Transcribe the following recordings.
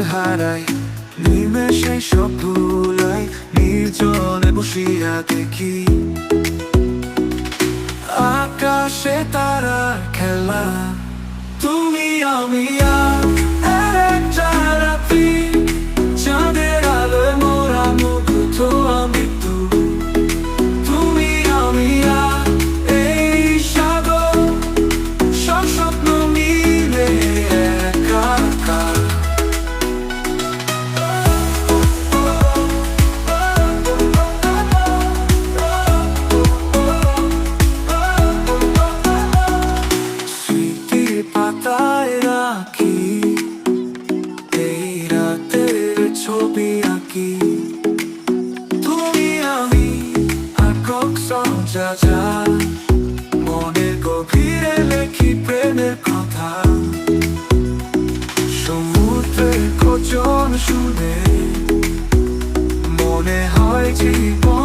মাঝে হারাই নিমেষে সব ভুলাই নির্জনে বসিয়া দেখি। আকাশে তারা খেলা তুমি আমি আর যা মনের গভীরে লেখি প্রেমের কথা। সমুদ্রের খোঁজন শুনে মনে হয় জীবন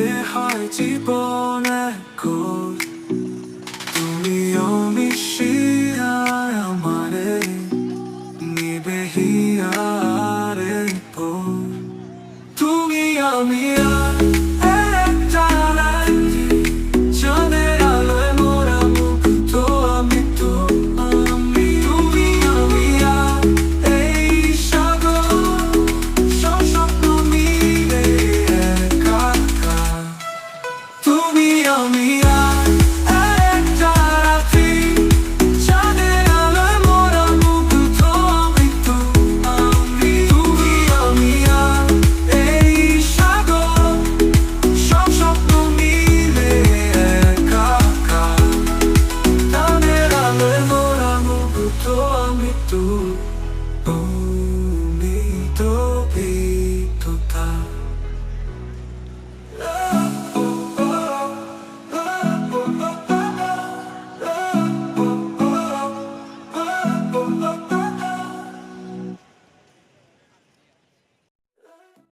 মনে হয় জীবন এক তুমিও মিশিয়ায় আমারে নিবে হিয়ারে তুমি আমি আর